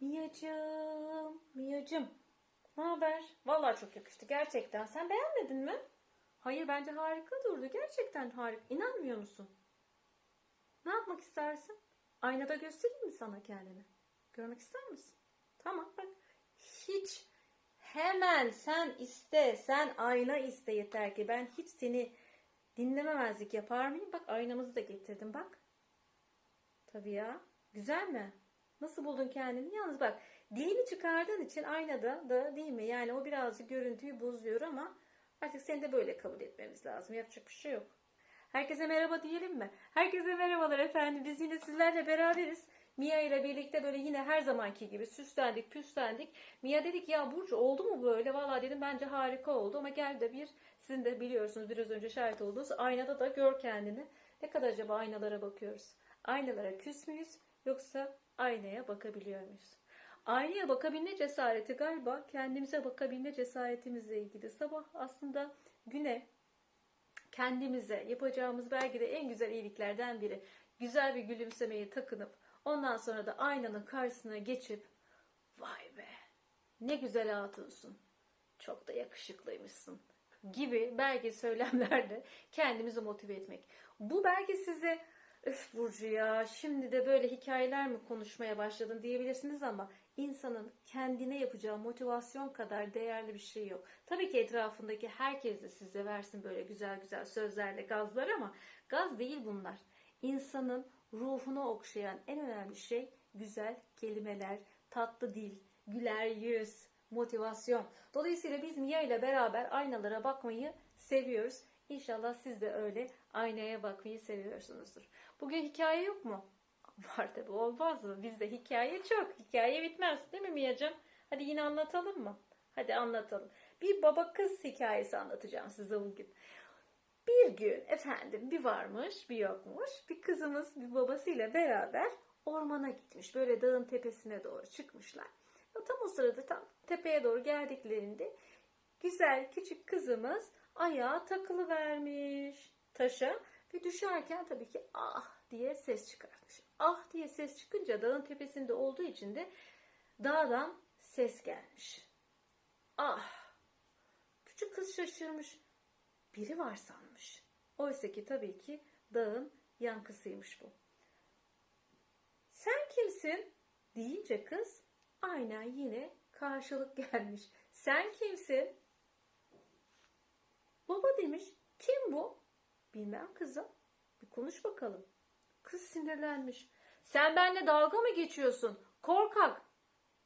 Miyacım, Miyacım. Ne haber? Vallahi çok yakıştı gerçekten. Sen beğenmedin mi? Hayır bence harika durdu. Gerçekten harika. İnanmıyor musun? Ne yapmak istersin? Aynada göstereyim mi sana kendini? Görmek ister misin? Tamam bak. Hiç hemen sen iste, sen ayna iste yeter ki. Ben hiç seni dinlememezlik yapar mıyım? Bak aynamızı da getirdim bak. Tabii ya. Güzel mi? Nasıl buldun kendini? Yalnız bak dilini çıkardığın için aynada da değil mi? Yani o birazcık görüntüyü bozuyor ama artık seni de böyle kabul etmemiz lazım. Yapacak bir şey yok. Herkese merhaba diyelim mi? Herkese merhabalar efendim. Biz yine sizlerle beraberiz. Mia ile birlikte böyle yine her zamanki gibi süslendik, püslendik. Mia dedik ya Burcu oldu mu böyle? Valla dedim bence harika oldu ama gel de bir sizin de biliyorsunuz biraz önce şahit olduğunuz aynada da gör kendini. Ne kadar acaba aynalara bakıyoruz? Aynalara küs müyüz yoksa aynaya bakabiliyor muyuz? Aynaya bakabilme cesareti galiba kendimize bakabilme cesaretimizle ilgili. Sabah aslında güne kendimize yapacağımız belki de en güzel iyiliklerden biri. Güzel bir gülümsemeyi takınıp ondan sonra da aynanın karşısına geçip vay be ne güzel hatunsun çok da yakışıklıymışsın gibi belki söylemlerle kendimizi motive etmek. Bu belki size öf Burcu ya şimdi de böyle hikayeler mi konuşmaya başladın diyebilirsiniz ama insanın kendine yapacağı motivasyon kadar değerli bir şey yok. Tabii ki etrafındaki herkes de size versin böyle güzel güzel sözlerle gazlar ama gaz değil bunlar. İnsanın ruhunu okşayan en önemli şey güzel kelimeler, tatlı dil, güler yüz, motivasyon. Dolayısıyla biz Mia ile beraber aynalara bakmayı seviyoruz. İnşallah siz de öyle aynaya bakmayı seviyorsunuzdur. Bugün hikaye yok mu? Var tabi olmaz mı? Bizde hikaye çok. Hikaye bitmez değil mi Mia'cığım? Hadi yine anlatalım mı? Hadi anlatalım. Bir baba kız hikayesi anlatacağım size bugün. Bir gün efendim bir varmış bir yokmuş. Bir kızımız bir babasıyla beraber ormana gitmiş. Böyle dağın tepesine doğru çıkmışlar. Tam o sırada tam tepeye doğru geldiklerinde güzel küçük kızımız ayağa takılı vermiş taşa ve düşerken tabii ki ah diye ses çıkartmış. Ah diye ses çıkınca dağın tepesinde olduğu için de dağdan ses gelmiş. Ah! Küçük kız şaşırmış. Biri var sanmış. Oysa ki tabii ki dağın yankısıymış bu. Sen kimsin? deyince kız aynen yine karşılık gelmiş. Sen kimsin? Baba demiş. Kim bu? Bilmem kızım. Bir konuş bakalım. Kız sinirlenmiş. Sen benimle dalga mı geçiyorsun? Korkak.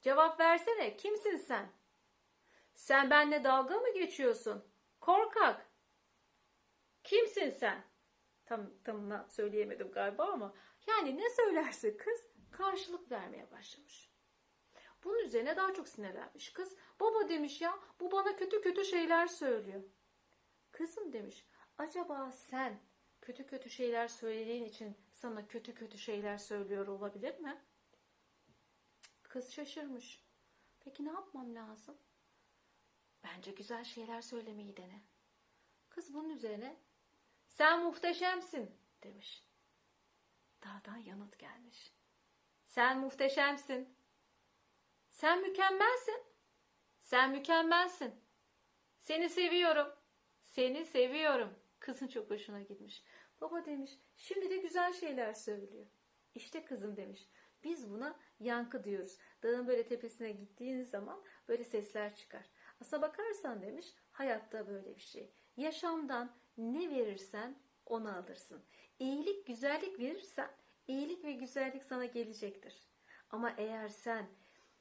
Cevap versene. Kimsin sen? Sen benimle dalga mı geçiyorsun? Korkak. Kimsin sen? Tam tamına söyleyemedim galiba ama yani ne söylerse kız karşılık vermeye başlamış. Bunun üzerine daha çok sinirlenmiş kız. Baba demiş ya bu bana kötü kötü şeyler söylüyor. Kızım demiş acaba sen kötü kötü şeyler söylediğin için sana kötü kötü şeyler söylüyor olabilir mi? Kız şaşırmış. Peki ne yapmam lazım? Bence güzel şeyler söylemeyi dene. Kız bunun üzerine sen muhteşemsin demiş. Dağdan yanıt gelmiş. Sen muhteşemsin. Sen mükemmelsin. Sen mükemmelsin. Seni seviyorum. Seni seviyorum. Kızın çok hoşuna gitmiş. Baba demiş, şimdi de güzel şeyler söylüyor. İşte kızım demiş. Biz buna yankı diyoruz. Dağın böyle tepesine gittiğiniz zaman böyle sesler çıkar. Aslına bakarsan demiş, hayatta böyle bir şey. Yaşamdan ne verirsen onu alırsın. İyilik, güzellik verirsen iyilik ve güzellik sana gelecektir. Ama eğer sen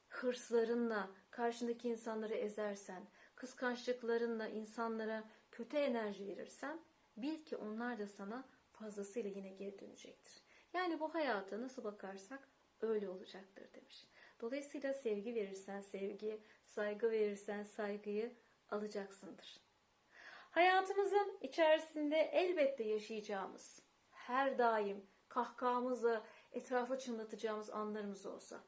hırslarınla karşındaki insanları ezersen, kıskançlıklarınla insanlara kötü enerji verirsen bil ki onlar da sana fazlasıyla yine geri dönecektir. Yani bu hayata nasıl bakarsak öyle olacaktır demiş. Dolayısıyla sevgi verirsen sevgi, saygı verirsen saygıyı alacaksındır. Hayatımızın içerisinde elbette yaşayacağımız, her daim kahkahamızla etrafa çınlatacağımız anlarımız olsa.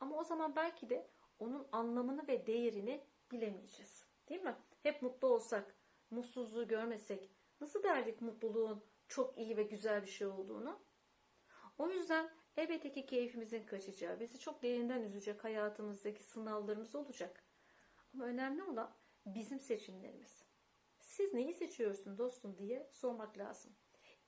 Ama o zaman belki de onun anlamını ve değerini bilemeyeceğiz. Değil mi? Hep mutlu olsak, mutsuzluğu görmesek nasıl derdik mutluluğun çok iyi ve güzel bir şey olduğunu? O yüzden Elbette ki keyfimizin kaçacağı, bizi çok derinden üzecek hayatımızdaki sınavlarımız olacak. Ama önemli olan bizim seçimlerimiz. Siz neyi seçiyorsun dostum diye sormak lazım.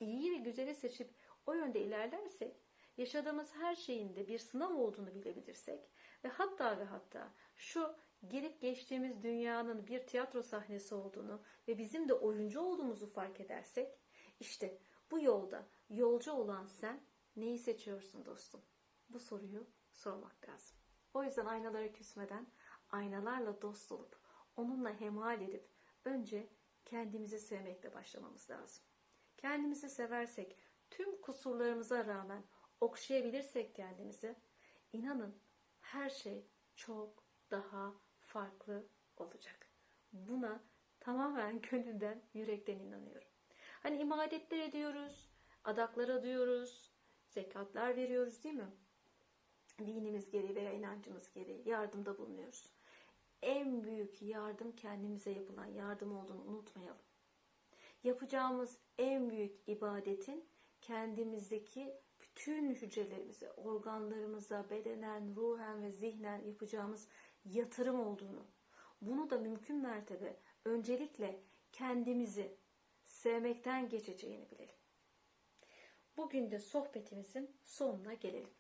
İyiyi ve güzeli seçip o yönde ilerlersek, yaşadığımız her şeyin de bir sınav olduğunu bilebilirsek ve hatta ve hatta şu gelip geçtiğimiz dünyanın bir tiyatro sahnesi olduğunu ve bizim de oyuncu olduğumuzu fark edersek, işte bu yolda yolcu olan sen neyi seçiyorsun dostum? Bu soruyu sormak lazım. O yüzden aynalara küsmeden, aynalarla dost olup, onunla hemal edip önce kendimizi sevmekle başlamamız lazım. Kendimizi seversek, tüm kusurlarımıza rağmen okşayabilirsek kendimizi, inanın her şey çok daha farklı olacak. Buna tamamen gönülden, yürekten inanıyorum. Hani imadetler ediyoruz, adaklar adıyoruz, zekatlar veriyoruz değil mi? Dinimiz gereği veya inancımız gereği yardımda bulunuyoruz. En büyük yardım kendimize yapılan yardım olduğunu unutmayalım. Yapacağımız en büyük ibadetin kendimizdeki bütün hücrelerimize, organlarımıza, bedenen, ruhen ve zihnen yapacağımız yatırım olduğunu, bunu da mümkün mertebe öncelikle kendimizi sevmekten geçeceğini bilelim. Bugün de sohbetimizin sonuna gelelim.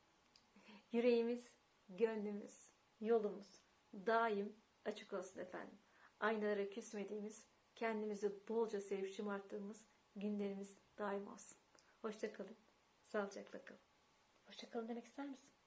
Yüreğimiz, gönlümüz, yolumuz daim açık olsun efendim. Aynalara küsmediğimiz, kendimizi bolca sevip şımarttığımız günlerimiz daim olsun. Hoşçakalın, sağlıcakla kalın. Hoşçakalın demek ister misin?